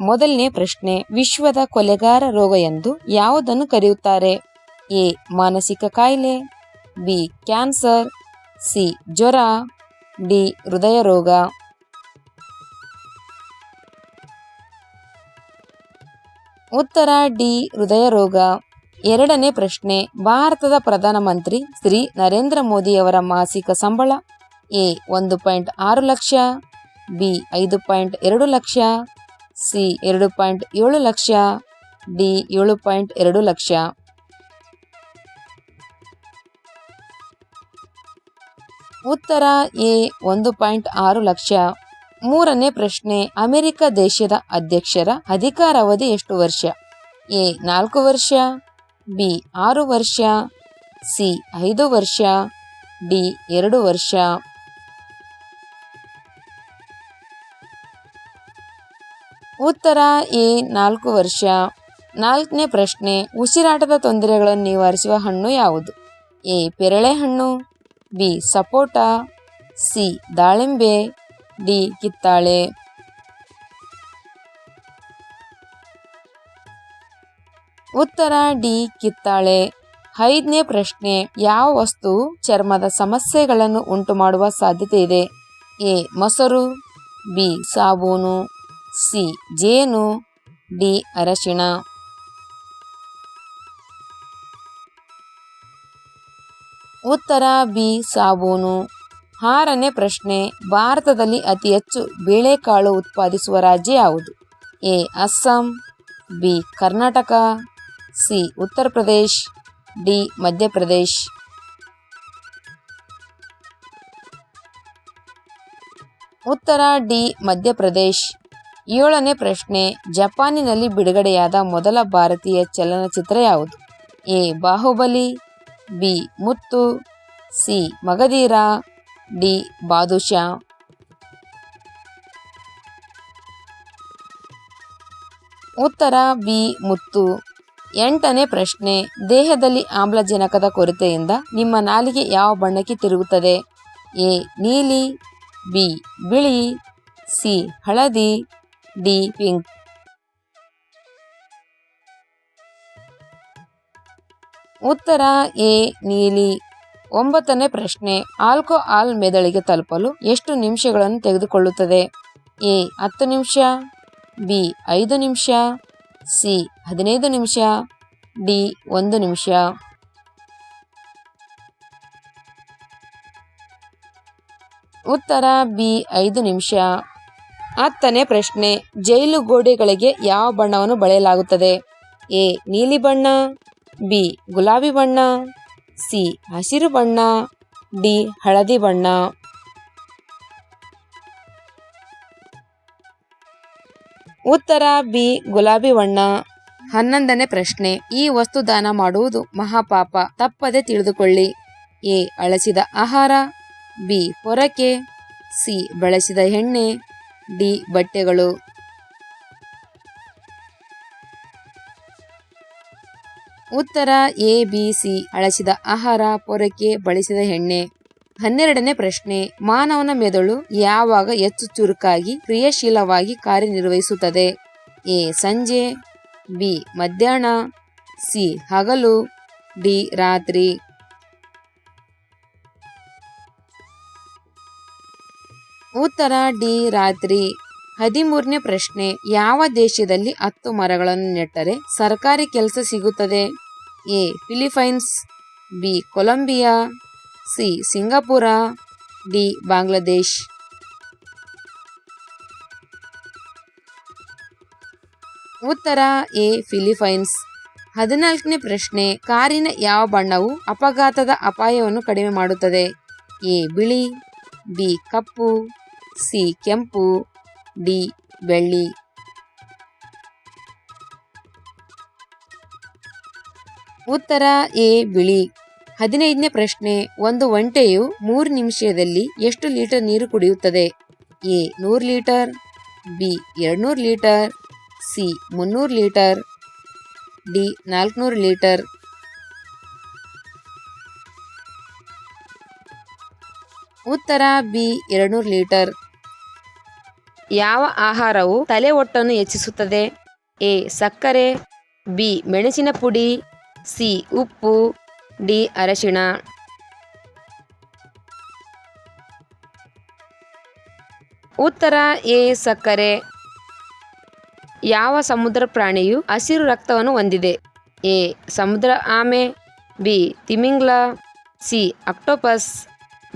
ಮೊದಲನೇ ಪ್ರಶ್ನೆ, ವಿಶ್ವದ ಕೊಲೆಗಾರ ರೋಗ ಎಂದು ಯಾವುದನ್ನು ಕರೆಯುತ್ತಾರೆ? ಎ, ಮಾನಸಿಕ ಕಾಯಿಲೆ, ಬಿ, ಕ್ಯಾನ್ಸರ್, ಸಿ, ಜ್ವರ, ಡಿ, ಹೃದಯ ರೋಗ. ಉತ್ತರ, ಡಿ, ಹೃದಯ ರೋಗ. ಎರಡನೇ ಪ್ರಶ್ನೆ, ಭಾರತದ ಪ್ರಧಾನಮಂತ್ರಿ ಶ್ರೀ ನರೇಂದ್ರ ಮೋದಿಯವರ ಮಾಸಿಕ ಸಂಬಳ, ಎ, ಒಂದು ಪಾಯಿಂಟ್ ಆರು ಲಕ್ಷ, ಬಿ, ಐದು ಪಾಯಿಂಟ್ ಎರಡು ಲಕ್ಷ ಸಿ ಎರಡು ಪಾಯಿಂಟ್ ಏಳು ಲಕ್ಷ, ಡಿ ಏಳು ಪಾಯಿಂಟ್ ಎರಡು ಲಕ್ಷ. ಉತ್ತರ ಎ ಒಂದು ಪಾಯಿಂಟ್ ಆರು ಲಕ್ಷ. ಮೂರನೇ ಪ್ರಶ್ನೆ, ಅಮೆರಿಕ ದೇಶದ ಅಧ್ಯಕ್ಷರ ಅಧಿಕಾರಾವಧಿ ಎಷ್ಟು ವರ್ಷ? ಎ ನಾಲ್ಕು ವರ್ಷ, ಬಿ ಆರು ವರ್ಷ, ಸಿ ಐದು ವರ್ಷ, ಡಿ ಎರಡು ವರ್ಷ. ಉತ್ತರ ಎ ನಾಲ್ಕು ವರ್ಷ. ನಾಲ್ಕನೇ ಪ್ರಶ್ನೆ, ಉಸಿರಾಟದ ತೊಂದರೆಗಳನ್ನು ನಿವಾರಿಸುವ ಹಣ್ಣು ಯಾವುದು? ಎ ಪೆರಳೆ ಹಣ್ಣು ಬಿ, ಸಪೋಟ, ಸಿ, ದಾಳಿಂಬೆ, ಡಿ, ಕಿತ್ತಾಳೆ. ಉತ್ತರ, ಡಿ, ಕಿತ್ತಾಳೆ. ಐದನೇ ಪ್ರಶ್ನೆ, ಯಾವ ವಸ್ತು ಚರ್ಮದ ಸಮಸ್ಯೆಗಳನ್ನು ಉಂಟು ಮಾಡುವ ಸಾಧ್ಯತೆ ಇದೆ? ಎ, ಮೊಸರು, ಬಿ, ಸಾಬೂನು. ಸಿ. ಜೇನು ಡಿ. ಅರಶಿಣ. ಉತ್ತರ ಬಿ. ಸಾಬೂನು. ಆರನೇ ಪ್ರಶ್ನೆ, ಭಾರತದಲ್ಲಿ ಅತಿ ಹೆಚ್ಚು ಬೇಳೆಕಾಳು ಉತ್ಪಾದಿಸುವ ರಾಜ್ಯ ಯಾವುದು? A. Assam, B. Karnataka, C. Uttar Pradesh, D. Madhya Pradesh. ಉತ್ತರ ಡಿ. ಮಧ್ಯಪ್ರದೇಶ್. ಏಳನೇ ಪ್ರಶ್ನೆ, ಜಪಾನಿನಲ್ಲಿ ಬಿಡುಗಡೆಯಾದ ಮೊದಲ ಭಾರತೀಯ ಚಲನಚಿತ್ರ ಯಾವುದು? A, Baahubali, B, Muthu, C, Magadheera, D, Baadshah. ಉತ್ತರ, ಬಿ, ಮುತ್ತು. ಎಂಟನೇ ಪ್ರಶ್ನೆ, ದೇಹದಲ್ಲಿ ಆಮ್ಲಜನಕದ ಕೊರತೆಯಿಂದ ನಿಮ್ಮ ನಾಲಿಗೆ ಯಾವ ಬಣ್ಣಕ್ಕೆ ತಿರುಗುತ್ತದೆ? ಎ, ನೀಲಿ, ಬಿ, ಬಿಳಿ, ಸಿ, ಹಳದಿ. ಡಿ ಪಿಂಕ್ ಉತ್ತರ ಎ, ನೀಲಿ. ಒಂಬತ್ತನೇ ಪ್ರಶ್ನೆ. ಆಲ್ಕೋಹಾಲ್ ಮೆದುಳಿಗೆ ತಲುಪಲು ಎಷ್ಟು ನಿಮಿಷಗಳನ್ನು ತೆಗೆದುಕೊಳ್ಳುತ್ತದೆ? ಎ, ಹತ್ತು ನಿಮಿಷ. ಬಿ, ಐದು ನಿಮಿಷ. ಸಿ, ಹದಿನೈದು ನಿಮಿಷ. ಡಿ, ಒಂದು ನಿಮಿಷ. ಉತ್ತರ ಬಿ, ಐದು ನಿಮಿಷ. ಹತ್ತನೇ ಪ್ರಶ್ನೆ, ಜೈಲು ಗೋಡೆಗಳಿಗೆ ಯಾವ ಬಣ್ಣವನ್ನು ಬಳೆಯಲಾಗುತ್ತದೆ? ಎ, ನೀಲಿ ಬಣ್ಣ, ಬಿ, ಗುಲಾಬಿ ಬಣ್ಣ, ಸಿ, ಹಸಿರು ಬಣ್ಣ, ಡಿ, ಹಳದಿ ಬಣ್ಣ. ಉತ್ತರ, ಬಿ, ಗುಲಾಬಿ ಬಣ್ಣ. ಹನ್ನೊಂದನೇ ಪ್ರಶ್ನೆ, ಈ ವಸ್ತು ದಾನ ಮಾಡುವುದು ಮಹಾಪಾಪ, ತಪ್ಪದೆ ತಿಳಿದುಕೊಳ್ಳಿ. ಎ, ಅಳಸಿದ ಆಹಾರ, ಬಿ ಪೊರಕೆ ಸಿ, ಬಳಸಿದ ಎಣ್ಣೆ. ಡಿ ಬಟ್ಟೆಗಳು. ಉತ್ತರ ಎ, ಬಿ, ಸಿ. ಅಳಸಿದ ಆಹಾರ ಪೊರಕೆ ಬಳಸಿದ ಎಣ್ಣೆ. ಹನ್ನೆರಡನೇ ಪ್ರಶ್ನೆ, ಮಾನವನ ಮೆದುಳು ಯಾವಾಗ ಹೆಚ್ಚು ಚುರುಕಾಗಿ, ಕ್ರಿಯಾಶೀಲವಾಗಿ ಕಾರ್ಯನಿರ್ವಹಿಸುತ್ತದೆ? ಎ, ಸಂಜೆ, ಬಿ, ಮಧ್ಯಾಹ್ನ, ಸಿ, ಹಗಲು, ಡಿ, ರಾತ್ರಿ. ಉತ್ತರ ಡಿ, ರಾತ್ರಿ. ಹದಿಮೂರನೇ ಪ್ರಶ್ನೆ, ಯಾವ ದೇಶದಲ್ಲಿ ಹತ್ತು ಮರಗಳನ್ನು ನೆಟ್ಟರೆ ಸರ್ಕಾರಿ ಕೆಲಸ ಸಿಗುತ್ತದೆ? A, Philippines, B, Colombia, C, Singapore, D, Bangladesh. ಉತ್ತರ ಎ, ಫಿಲಿಪೈನ್ಸ್. ಹದಿನಾಲ್ಕನೇ ಪ್ರಶ್ನೆ, ಕಾರಿನ ಯಾವ ಬಣ್ಣವು ಅಪಘಾತದ ಅಪಾಯವನ್ನು ಕಡಿಮೆ ಮಾಡುತ್ತದೆ? ಎ, ಬಿಳಿ, ಬಿ, ಕಪ್ಪು. ಸಿ ಕೆಂಪು, ಡಿ ಬೆಳ್ಳಿ. ಉತ್ತರ ಎ ಬಿಳಿ. ಹದಿನೈದನೇ ಪ್ರಶ್ನೆ, ಒಂದು ಒಂಟೆಯು ಮೂರು ನಿಮಿಷದಲ್ಲಿ ಎಷ್ಟು ಲೀಟರ್ ನೀರು ಕುಡಿಯುತ್ತದೆ? ಎ, ನೂರು ಲೀಟರ್, ಬಿ, ಎರಡ್ನೂರು ಲೀಟರ್, ಸಿ, ಮುನ್ನೂರು ಲೀಟರ್, ಡಿ, ನಾಲ್ಕುನೂರು ಲೀಟರ್. ಉತ್ತರ ಬಿ, ಎರಡ್ನೂರು ಲೀಟರ್. ಯಾವ ಆಹಾರವು ತಲೆ ಒಟ್ಟನ್ನು ಹೆಚ್ಚಿಸುತ್ತದೆ? ಎ. ಸಕ್ಕರೆ, ಬಿ. ಮೆಣಸಿನ ಪುಡಿ, ಸಿ. ಉಪ್ಪು, ಡಿ. ಅರಶಿಣ. ಉತ್ತರ, ಎ. ಸಕ್ಕರೆ. ಯಾವ ಸಮುದ್ರ ಪ್ರಾಣಿಯು ಹಸಿರು ರಕ್ತವನ್ನು ಹೊಂದಿದೆ? ಎ. ಸಮುದ್ರ ಆಮೆ, ಬಿ. ತಿಮಿಂಗ್ಲ, C. Octopus,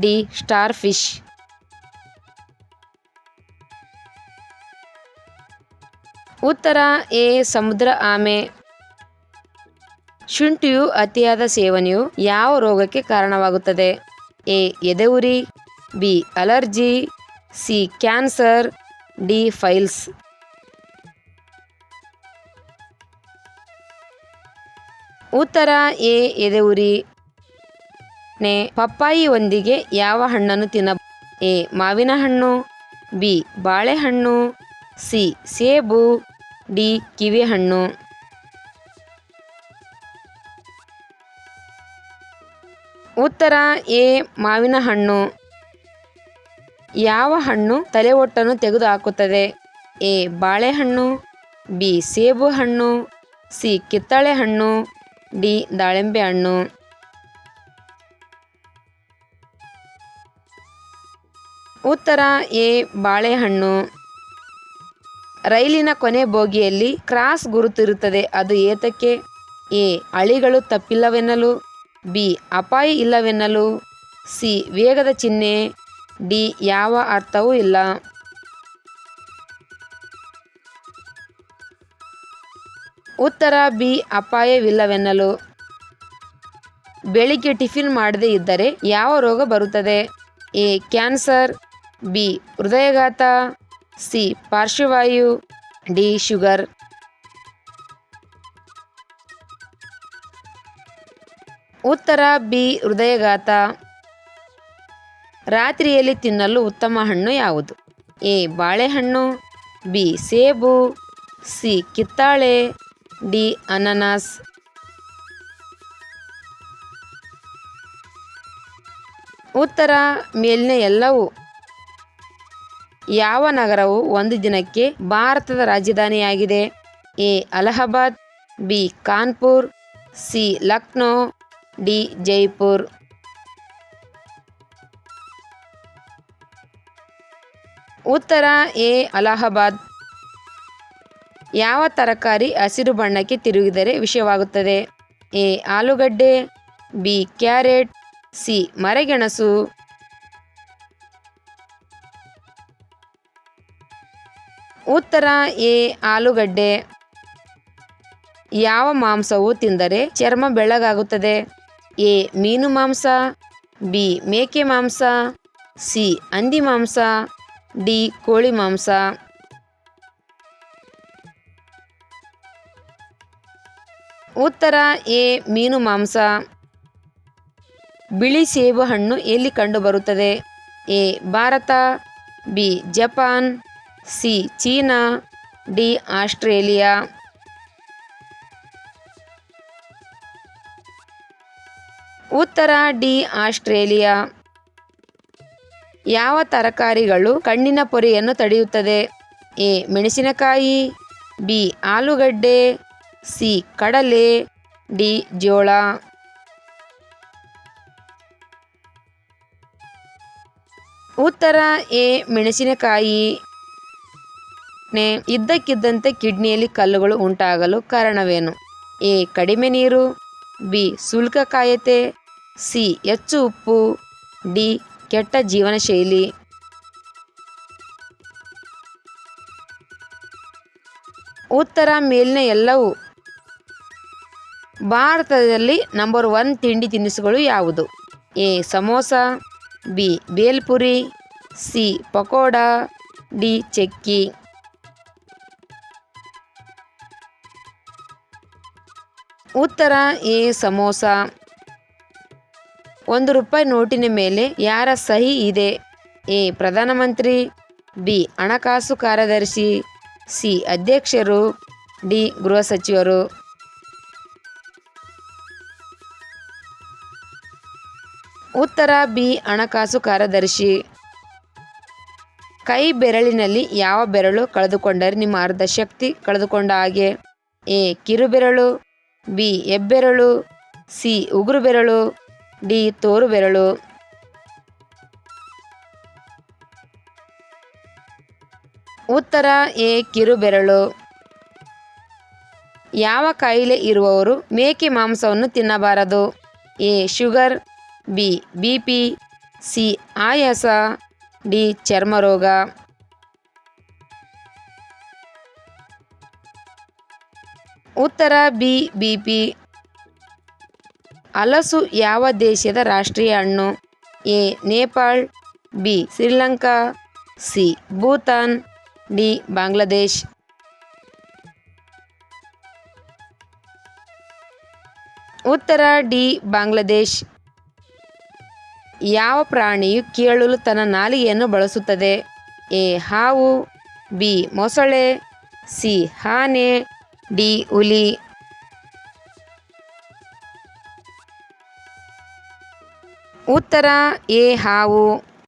D. Star fish ಉತ್ತರ ಎ, ಸಮುದ್ರ ಆಮೆ. ಶುಂಠಿಯು ಅತಿಯಾದ ಸೇವನೆಯು ಯಾವ ರೋಗಕ್ಕೆ ಕಾರಣವಾಗುತ್ತದೆ? A ಎದೆಉರಿ B, allergy, C, cancer, D, piles. ಉತ್ತರ ಎ ಎದೆಉರಿ ನೆ, ಪಪ್ಪಾಯಿಯೊಂದಿಗೆ ಯಾವ ಹಣ್ಣನ್ನು ತಿನ್ನ ಎ, ಮಾವಿನ ಹಣ್ಣು, ಬಿ, ಬಾಳೆಹಣ್ಣು, ಸಿ, ಸೇಬು. ಡಿ, ಕಿವಿ ಹಣ್ಣು. ಉತ್ತರ, ಎ, ಮಾವಿನ ಹಣ್ಣು. ಯಾವ ಹಣ್ಣು ತಲೆ ಒಟ್ಟನ್ನು ತೆಗೆದುಹಾಕುತ್ತದೆ? ಎ, ಬಾಳೆಹಣ್ಣು, ಬಿ, ಸೇಬು ಹಣ್ಣು, ಸಿ, ಕಿತ್ತಳೆ ಹಣ್ಣು, ಡಿ, ದಾಳಿಂಬೆ ಹಣ್ಣು. ಉತ್ತರ, ಎ, ಬಾಳೆಹಣ್ಣು. ರೈಲಿನ ಕೊನೆ ಬೋಗಿಯಲ್ಲಿ ಕ್ರಾಸ್ ಗುರುತಿರುತ್ತದೆ. ಅದು ಏತಕ್ಕೆ? ಎ. ಅಳಿಗಳು ತಪ್ಪಿಲ್ಲವೆನ್ನಲು. ಬಿ. ಅಪಾಯ ಇಲ್ಲವೆನ್ನಲು. ಸಿ. ವೇಗದ ಚಿಹ್ನೆ. ಡಿ. ಯಾವ ಅರ್ಥವೂ ಇಲ್ಲ. ಉತ್ತರ. ಬಿ. ಅಪಾಯವಿಲ್ಲವೆನ್ನಲು. ಬೆಳಿಗ್ಗೆ ಟಿಫಿನ್ ಮಾಡದೇ ಇದ್ದರೆ ಯಾವ ರೋಗ ಬರುತ್ತದೆ? ಎ. ಕ್ಯಾನ್ಸರ್. ಬಿ. ಹೃದಯಘಾತ. ಸಿ. ಪಾರ್ಶ್ವವಾಯು, ಡಿ. ಶುಗರ್. ಉತ್ತರ, ಬಿ. ಹೃದಯಘಾತ. ರಾತ್ರಿಯಲ್ಲಿ ತಿನ್ನಲು ಉತ್ತಮ ಹಣ್ಣು ಯಾವುದು? ಎ. ಬಾಳೆಹಣ್ಣು, ಬಿ. ಸೇಬು, ಸಿ. ಕಿತ್ತಾಳೆ, ಡಿ. ಅನನಾಸ್. ಉತ್ತರ ಮೇಲಿನ ಎಲ್ಲವೂ ಯಾವ ನಗರವು ಒಂದು ದಿನಕ್ಕೆ ಭಾರತದ ರಾಜಧಾನಿಯಾಗಿದೆ? A. Allahabad, B. Kanpur, C. Lucknow, D. Jaipur. ಉತ್ತರ, ಎ. ಅಲಹಾಬಾದ್. ಯಾವ ತರಕಾರಿ ಹಸಿರು ಬಣ್ಣಕ್ಕೆ ತಿರುಗಿದರೆ ವಿಷಯವಾಗುತ್ತದೆ ಎ. ಆಲೂಗಡ್ಡೆ, ಬಿ. Carrot, C. ಮರೆಗೆಣಸು. ಉತ್ತರ ಎ, ಆಲೂಗಡ್ಡೆ. ಯಾವ ಮಾಂಸವು ತಿಂದರೆ ಚರ್ಮ ಬೆಳ್ಳಗಾಗುತ್ತದೆ? ಎ, ಮೀನು ಮಾಂಸ. ಬಿ, ಮೇಕೆ ಮಾಂಸ. ಸಿ, ಹಂದಿ ಮಾಂಸ. ಡಿ, ಕೋಳಿ ಮಾಂಸ. ಉತ್ತರ ಎ, ಮೀನು ಮಾಂಸ. ಬಿಳಿ ಸೇಬು ಹಣ್ಣು ಎಲ್ಲಿ ಕಂಡುಬರುತ್ತದೆ? A, Bharat. B, Japan. C, China, D, Australia. ಉತ್ತರ, ಡಿ, ಆಸ್ಟ್ರೇಲಿಯಾ. ಯಾವ ತರಕಾರಿಗಳು ಕಣ್ಣಿನ ಪೊರೆಯನ್ನು ತಡೆಯುತ್ತದೆ? ಎ, ಮೆಣಸಿನಕಾಯಿ, ಬಿ, ಆಲೂಗಡ್ಡೆ, ಸಿ, ಕಡಲೆ, ಡಿ, ಜೋಳ. ಉತ್ತರ, ಎ, ಮೆಣಸಿನಕಾಯಿ. ಇದ್ದಕ್ಕಿದ್ದಂತೆ ಕಿಡ್ನಿಯಲ್ಲಿ ಕಲ್ಲುಗಳು ಉಂಟಾಗಲು ಕಾರಣವೇನು? ಎ. ಕಡಿಮೆ ನೀರು, ಬಿ. ಶುಲ್ಕ ಕಾಯತೆ, ಸಿ. ಹೆಚ್ಚು ಉಪ್ಪು, ಡಿ. ಕೆಟ್ಟ ಜೀವನ ಶೈಲಿ ಉತ್ತರ ಮೇಲಿನ ಎಲ್ಲವೂ. ಭಾರತದಲ್ಲಿ ನಂಬರ್ ಒನ್ ತಿಂಡಿ ತಿನಿಸುಗಳು ಯಾವುದು? A. Samosa, B. Bhelpuri, C. Pakora, D. Chikki. ಉತ್ತರ ಎ ಸಮೋಸ. ಒಂದು ರೂಪಾಯಿ ನೋಟಿನ ಮೇಲೆ ಯಾರ ಸಹಿ ಇದೆ? ಎ. ಪ್ರಧಾನಮಂತ್ರಿ, ಬಿ. ಹಣಕಾಸು ಕಾರ್ಯದರ್ಶಿ, ಸಿ. ಅಧ್ಯಕ್ಷರು, ಡಿ. ಗೃಹ ಸಚಿವರು. ಉತ್ತರ, ಬಿ. ಹಣಕಾಸು ಕಾರ್ಯದರ್ಶಿ. ಕೈ ಬೆರಳಿನಲ್ಲಿ ಯಾವ ಬೆರಳು ಕಳೆದುಕೊಂಡರೆ ನಿಮ್ಮ ಅರ್ಧ ಶಕ್ತಿ ಕಳೆದುಕೊಂಡ ಹಾಗೆ? ಎ. ಕಿರುಬೆರಳು ಬಿ. ಎಬ್ಬೆರಳು ಸಿ. ಉಗುರು ಬೆರಳು ಡಿ. ತೋರು ಬೆರಳು ಉತ್ತರ ಎ. ಕಿರುಬೆರಳು. ಯಾವ ಕಾಯಿಲೆ ಇರುವವರು ಮೇಕೆ ಮಾಂಸವನ್ನು ತಿನ್ನಬಾರದು? A. Sugar, B. B. P, C. ಆಯಾಸ, ಡಿ. ಚರ್ಮರೋಗ. ಉತ್ತರ ಬಿ ಬಿ ಪಿ ಹಲಸು ಯಾವ ದೇಶದ ರಾಷ್ಟ್ರೀಯ ಹಣ್ಣು? A, Nepal, B, Sri Lanka, C, Bhutan, D, Bangladesh. ಉತ್ತರ ಡಿ, ಬಾಂಗ್ಲಾದೇಶ್. ಯಾವ ಪ್ರಾಣಿಯು ಕೇಳಲು ತನ್ನ ನಾಲಿಗೆಯನ್ನು ಬಳಸುತ್ತದೆ? ಎ, ಹಾವು, ಬಿ, ಮೊಸಳೆ, ಸಿ, ಆನೆ ಡಿ ಉಲಿ ಉತ್ತರ ಎ ಹಾವು.